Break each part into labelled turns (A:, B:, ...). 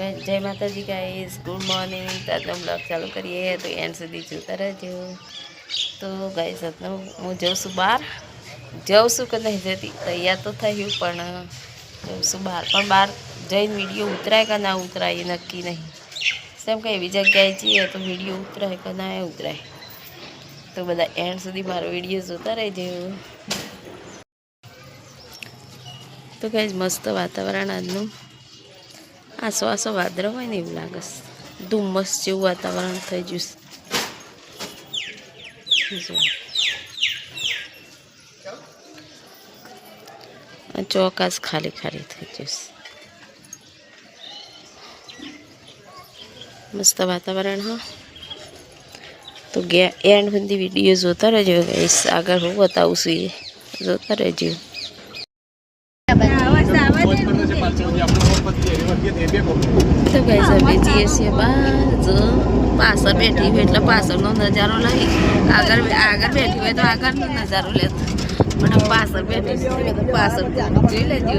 A: જય માતાજી guys good morning તો આજનો બ્લોગ ચાલુ કરીએ તો એન્ડ સુધી જોતા રહેજો. તો ગાઈઝ આજનો હું જાઉં છું બહાર. જાઉં છું કે નહીં જતી? તૈયાર તો થયું, પણ જઉં છું બહાર. પણ બહાર જઈને વીડિયો ઉતરાય કે ના ઉતરાય એ નક્કી નહીં. સેમ કે એવી જગ્યાએ જઈએ તો વીડિયો ઉતરાય કે ના ઉતરાય. તો બધા એન્ડ સુધી મારો વીડિયો જોતા રહેજો. તો ગાઈઝ મસ્ત વાતાવરણ આજનું. આસો આસો વાદળો હોય ને એવું લાગે છે ધુમ્મસ જેવું વાતાવરણ થઈ ગયું છે જો. આ ચોકાસ ખાલી ખાલી થઈ ગયું છે મસ્ત વાતાવરણ હા તો ગયા એન્ડ સુધી વીડિયો જોતા રહેજો ગાઈસ આગળ હું બતાવું છું એ જોતા રહેજો પાછળ બેઠી હોય એટલે પાછળનો નજારો લઈ. આગળ આગળ બેઠી હોય તો આગળનો નજારો લેતો. પણ પાછળ બેઠી પાછળ જોઈ લેજો.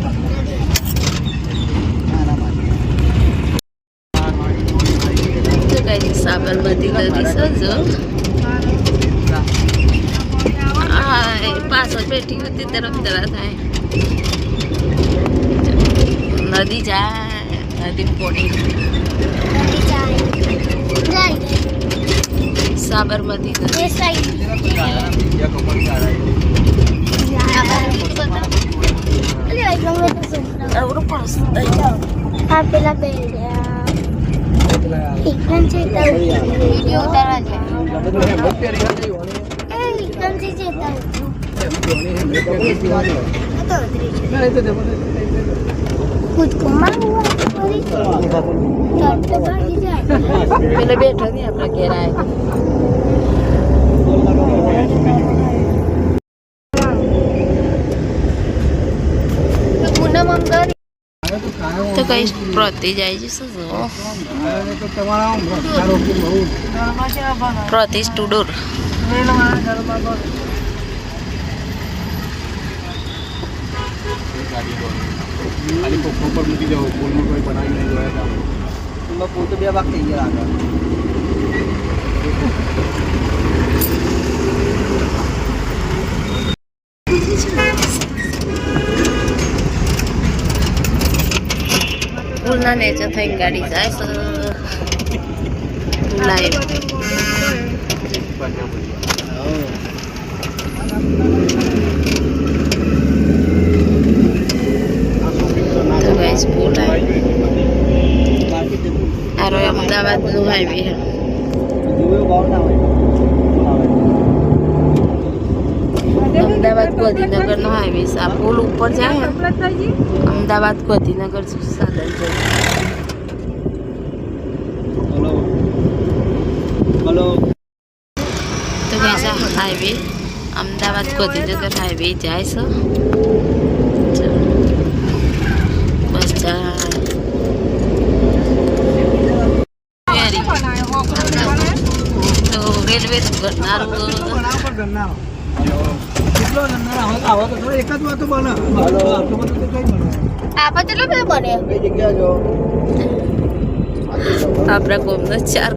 A: બેઠી તરફ જવા થાય. નદી જાય નદી પોણી. સાબરમતી નદી.
B: પેલા બે એકદમ છે. વીડિયો ઉતારવા એકદમ છે ચેતા કૂદકો મારવું પડી ચાલ તો ભાગી જાય
A: પેલે બેઠો નહીં આપણે ઘેર આવે
B: પૂનમ અંગર
A: તો કઈ પ્રતિ જાય છે શું જો પ્રતિ સ્ટુડોર
C: ખાલી પર મૂકી જાઓ ફૂલમાં કોઈ બનાવી નહીં જોયા હતા
D: તો બે ભાગ થઈ ગયા આગળ.
A: પુલના નેચર થઈ ગાડી જાય લાઈવ. ગાઈસ આવી આ રહ્યો અમદાવાદનું હાઈવે અમદાવાદ ગાંધીનગરનો હાઈવે છે. આ પુલ ઉપર જાય અમદાવાદ ગોધીનગર સાધન જાય તો હાઈવે અમદાવાદ ગોધીનગર હાઈવે જાય છે ચાલો. બસ જાય વેરી તો રેલવે ઘટનાર તો
D: કેટલો નંબર આવો આવો તો એક જ વાતો બને. આટલું બધું તો કઈ બને?
B: આપા કેટલો બધો બને.
D: કઈ જગ્યા જો
A: આપણા ગોમનો ચાર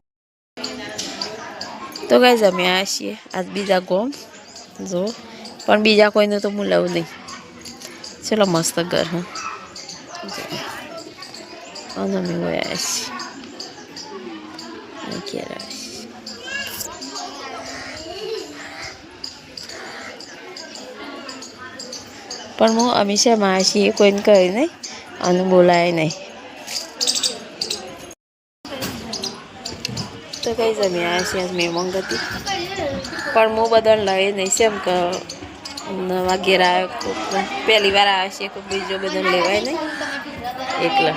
A: તો ગાઈઝ અમે આ છીએ આજ બીજા ગોમ. જો. પણ બીજા કોઈનું તો હું લઉં નહીં. ચલો મસ્ત ઘર હું. અને અમે ગયા છીએ. ક્યારે પણ હું અમે માસીએ કોઈને કહી નહીં અને બોલાય નહીં. તો કઈ જમ્યા છે મહેમાન હતી. પણ હું બધાને લઈ નહીં છે એમ કે વાગેરા આવ્યો પહેલી વાર આવે છે, કોઈ બીજો બધાને લેવાય નહીં. એકલા.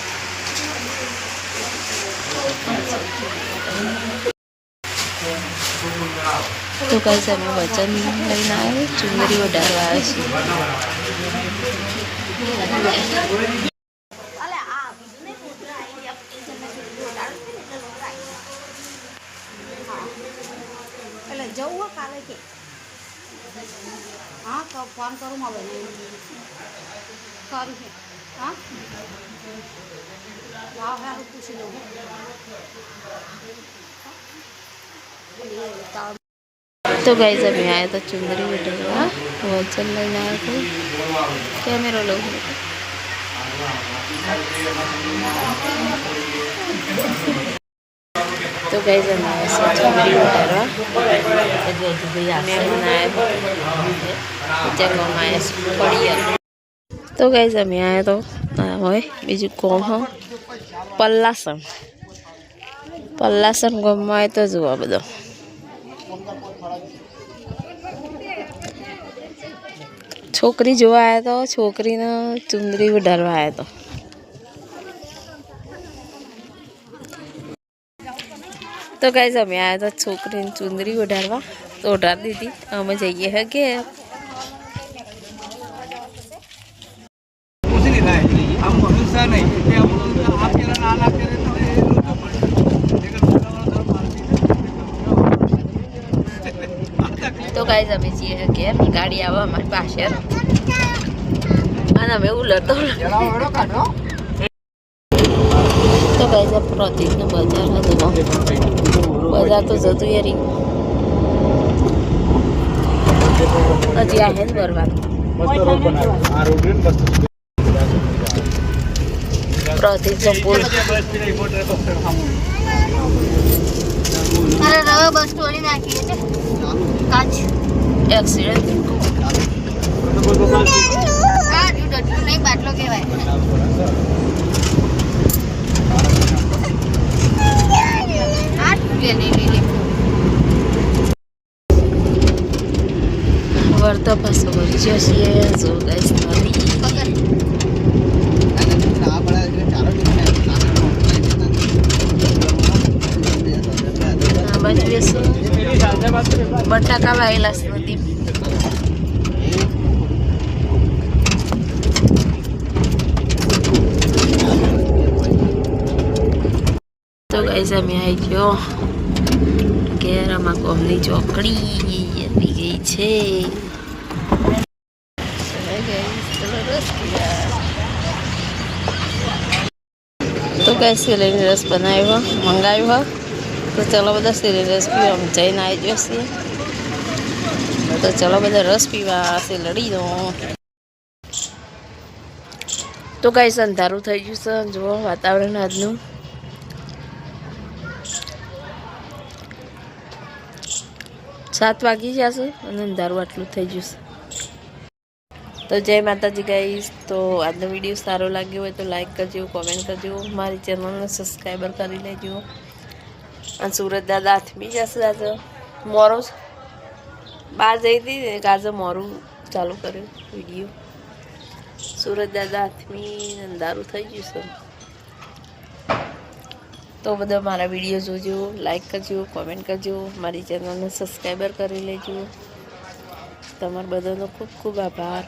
A: તો કઈ અમે વચન લઈને આવે ચુંદરી વધારવા આવે છે.
E: જવું હોય કાલે કે. હા, તો ફોન કરું મારે કરું છે. હા? હા પૂછી લઉં
A: તો ગઈ અમે આવ્યા તો ચુંદરી વધારવા વચન લઈને આવ્યો તો કેમેરો લઉં તો ગઈ અમે આવ્યા છે ચુંદરી વધારવા મહેમાન આવ્યા જમવામાં આવ્યા છે ફળિયા તો ગઈ અમે આવ્યા તો આ હોય બીજું કોણ હો પલ્લાસન પલ્લાસન ગામમાં આવે તો જુઓ બધો છોકરી જોવા આવ્યા તો, છોકરીને ચુંદરી ઉડાડવા આવ્યા તો. તો કઈ અમે આવ્યા તો છોકરીને ચુંદરી ઉડાડવા. તો ઉડાડી દીધી. અમે જઈએ હે ઘેર
D: પૂછી લીધા એટલે આમ હંમેશા નહીં એ આપણું આ પેલા ના ના કરે તો એ લોચો પડે લેકિન મોટાવાળા ધર્મ માનવી
A: તો ગાઈઝ, અમે છીએ ઘેર. ગાડી આવે અમારી પાસે. અને અમે લતો તો ગાઈઝ, આ પ્રોજેક્ટનું બજાર હતું બજાર તો જતું યારી હજી આ ભરવાનું
C: ને મસ્ત
A: પ્રોજેક્ટનો પુલ
B: અરે રવા નાખીએ છે.
A: એક્સિડન્ટ
B: બાટલો કહેવાય. આ લઈ લે
A: વળતો પાછો ભરી જશે જો ગાઈઝ નદી બટાકા વાયેલા છે. તો ગાઈઝ અમે આવી ગયો. ઘેર આમાં કોમની ચોકડી આવી ગઈ છે. ચલો. તો કઈ સિલેન્ડર રસ બનાવ્યો મંગાવ્યો. તો ચલો બધા સિલેન્ડર રસ પીવા અમે જઈને આવી જશે તો ચલો બધા રસ પીવા લડી દો તો કઈ અંધારું થઈ ગયું છે જુઓ વાતાવરણ આજનું. સાત વાગી જશે અને અંધારું આટલું થઈ જશે તો જય માતાજી ગાઈશ તો આજનો વીડિયો સારો લાગ્યો હોય તો લાઈક કરજો કોમેન્ટ કરજો, મારી ચેનલને સબસ્ક્રાઈબર કરી લેજો. અને સુરત દાદા આથમી જશે દાદા મોરો બહાર જઈ હતી ને, આજે મોરું ચાલુ કર્યું વીડિયો સુરત દાદા આથમી અંધારું થઈ ગયું છે. તો બધા મારા વીડિયો જોજો લાઈક કરજો કોમેન્ટ કરજો, મારી ચેનલને સબસ્ક્રાઈબર કરી લેજો. તમારા બધાનો ખૂબ ખૂબ આભાર.